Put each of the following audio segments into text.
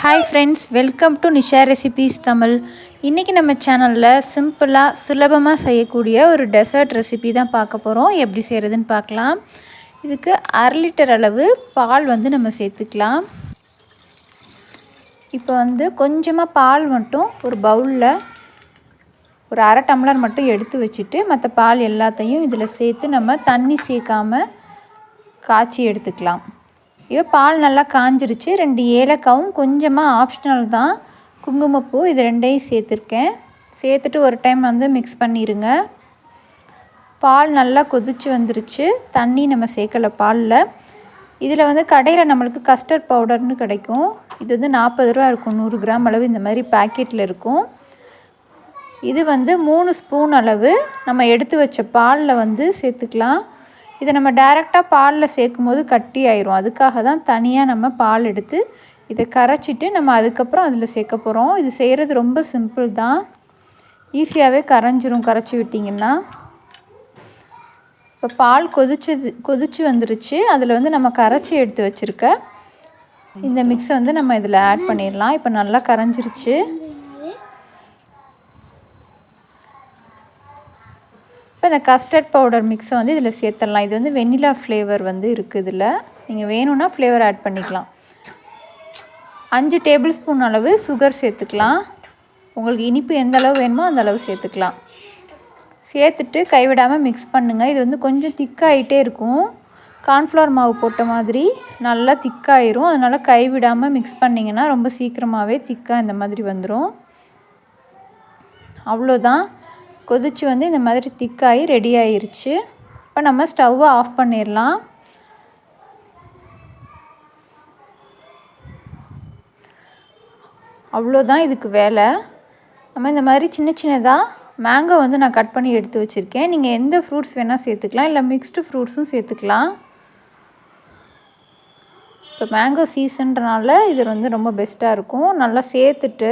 Hi friends welcome to Nisha recipes Tamil இன்றைக்கி நம்ம சேனலில் சிம்பிளாக சுலபமாக செய்யக்கூடிய ஒரு டெசர்ட் ரெசிபி தான் பார்க்க போகிறோம் எப்படி செய்கிறதுன்னு பார்க்கலாம். இதுக்கு அரை லிட்டர் அளவு பால் வந்து நம்ம சேர்த்துக்கலாம். இப்போ வந்து கொஞ்சமாக பால் மட்டும் ஒரு பவுலில் ஒரு அரை டம்ளர் மட்டும் எடுத்து வச்சுட்டு மற்ற பால் எல்லாத்தையும் இதில் சேர்த்து நம்ம தண்ணி சேர்க்காமல் காய்ச்சி எடுத்துக்கலாம். இப்போ பால் நல்லா காஞ்சிருச்சு. ரெண்டு ஏலக்காவும் கொஞ்சமாக ஆப்ஷனல் தான். குங்குமப்பூ இது ரெண்டையும் சேர்த்துருக்கேன். சேர்த்துட்டு ஒரு டைம் வந்து மிக்ஸ் பண்ணிடுங்க பால் நல்லா கொதிச்சு வந்துருச்சு. தண்ணி நம்ம சேர்க்கலை பாலில். இதில் வந்து கடையில் நம்மளுக்கு கஸ்டர்ட் பவுடர்னு கிடைக்கும். இது வந்து நாற்பது ரூபா இருக்கும். நூறு கிராம் அளவு இந்த மாதிரி பேக்கெட்டில் இருக்கும். இது வந்து மூணு ஸ்பூன் அளவு நம்ம எடுத்து வச்ச பாலில் வந்து சேர்த்துக்கலாம். இதை நம்ம டைரெக்டாக பாலில் சேர்க்கும் போது கட்டி ஆயிரும். அதுக்காக தான் தனியாக நம்ம பால் எடுத்து இதை கரைச்சிட்டு நம்ம அதுக்கப்புறம் அதில் சேர்க்க போகிறோம் இது செய்கிறது ரொம்ப சிம்பிள் தான். ஈஸியாகவே கரைஞ்சிரும். கரைச்சி விட்டிங்கன்னா. இப்போ பால் கொதிச்சது கொதிச்சு வந்துருச்சு. அதில் வந்து நம்ம கரைச்சி எடுத்து வச்சுருக்க இந்த மிக்ஸை வந்து நம்ம இதில் ஆட் பண்ணிடலாம். இப்போ நல்லா கரைஞ்சிருச்சு. இப்போ இந்த கஸ்டர்ட் பவுடர் மிக்ஸை வந்து இதில் சேர்த்துடலாம். இது வந்து வெண்ணிலா ஃப்ளேவர் வந்து இருக்குது இதில் நீங்கள் வேணும்னா ஃப்ளேவர் ஆட் பண்ணிக்கலாம். அஞ்சு டேபிள் ஸ்பூன் அளவு சுகர் சேர்த்துக்கலாம். உங்களுக்கு இனிப்பு எந்த அளவு வேணுமோ அந்த அளவு சேர்த்துக்கலாம். சேர்த்துட்டு கைவிடாமல் மிக்ஸ் பண்ணுங்கள் இது வந்து கொஞ்சம் திக்காகிட்டே இருக்கும். கார்ன்ஃப்ளவர் மாவு போட்ட மாதிரி நல்லா திக்காயிரும். அதனால் கைவிடாமல் மிக்ஸ் பண்ணிங்கன்னா ரொம்ப சீக்கிரமாகவே திக்காக இந்த மாதிரி வந்துடும் அவ்வளோதான். கொதிச்சு வந்து இந்த மாதிரி திக்காகி ரெடி ஆயிருச்சு. இப்போ நம்ம ஸ்டவ்வை ஆஃப் பண்ணிடலாம். அவ்வளோதான் இதுக்கு வேலை. நம்ம இந்த மாதிரி சின்ன சின்னதாக மேங்கோ வந்து நான் கட் பண்ணி எடுத்து வச்சுருக்கேன். நீங்கள் எந்த ஃப்ரூட்ஸ் வேணால் சேர்த்துக்கலாம். இல்லை மிக்ஸ்டு ஃப்ரூட்ஸும் சேர்த்துக்கலாம். இப்போ மேங்கோ சீசன்றனால இது வந்து ரொம்ப பெஸ்ட்டாக இருக்கும். நல்லா சேர்த்துட்டு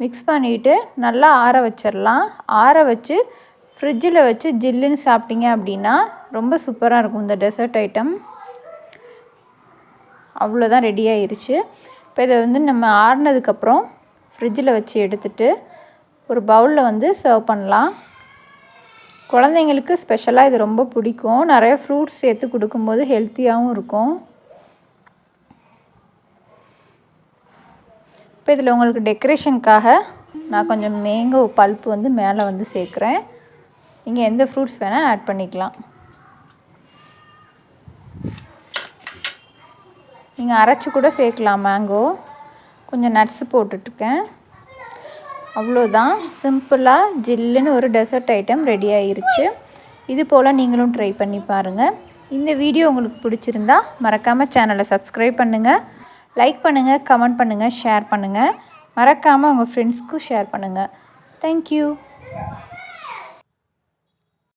மிக்ஸ் பண்ணிவிட்டு நல்லா ஆற வச்சிடலாம் ஆற வச்சு ஃப்ரிட்ஜில் வச்சு ஜில்லுன்னு சாப்பிட்டீங்க அப்படின்னா ரொம்ப சூப்பராக இருக்கும் இந்த டெசர்ட் ஐட்டம் அவ்வளோதான் ரெடி ஆயிடுச்சு இப்போ இதை வந்து நம்ம ஆறுனதுக்கப்புறம் ஃப்ரிட்ஜில் வச்சு எடுத்துட்டு ஒரு பவுலில் வந்து சர்வ் பண்ணலாம். குழந்தைங்களுக்கு ஸ்பெஷலாக இது ரொம்ப பிடிக்கும். நிறைய ஃப்ரூட்ஸ் சேர்த்து கொடுக்கும்போது ஹெல்த்தியாகவும் இருக்கும். இப்போ இதில் உங்களுக்கு டெக்கரேஷனுக்காக நான் கொஞ்சம் மேங்கோ பல்ப்பு வந்து மேலே வந்து சேர்க்குறேன். நீங்கள் எந்த ஃப்ரூட்ஸ் வேணால் ஆட் பண்ணிக்கலாம். நீங்கள் அரைச்சி கூட சேர்க்கலாம் மேங்கோ கொஞ்சம் நட்ஸு போட்டுட்ருக்கேன் அவ்வளோதான். சிம்பிளாக ஜில்லுன்னு ஒரு டெசர்ட் ஐட்டம் ரெடி ஆயிருச்சு. இது போல் நீங்களும் ட்ரை பண்ணி பாருங்கள் இந்த வீடியோ உங்களுக்கு பிடிச்சிருந்தா மறக்காமல் சேனலை சப்ஸ்கிரைப் பண்ணுங்கள் லைக் பண்ணுங்கள் கமெண்ட் பண்ணுங்கள் ஷேர் பண்ணுங்கள் மறக்காமல் உங்கள் ஃப்ரெண்ட்ஸ்க்கும் ஷேர் பண்ணுங்கள் தேங்க்யூ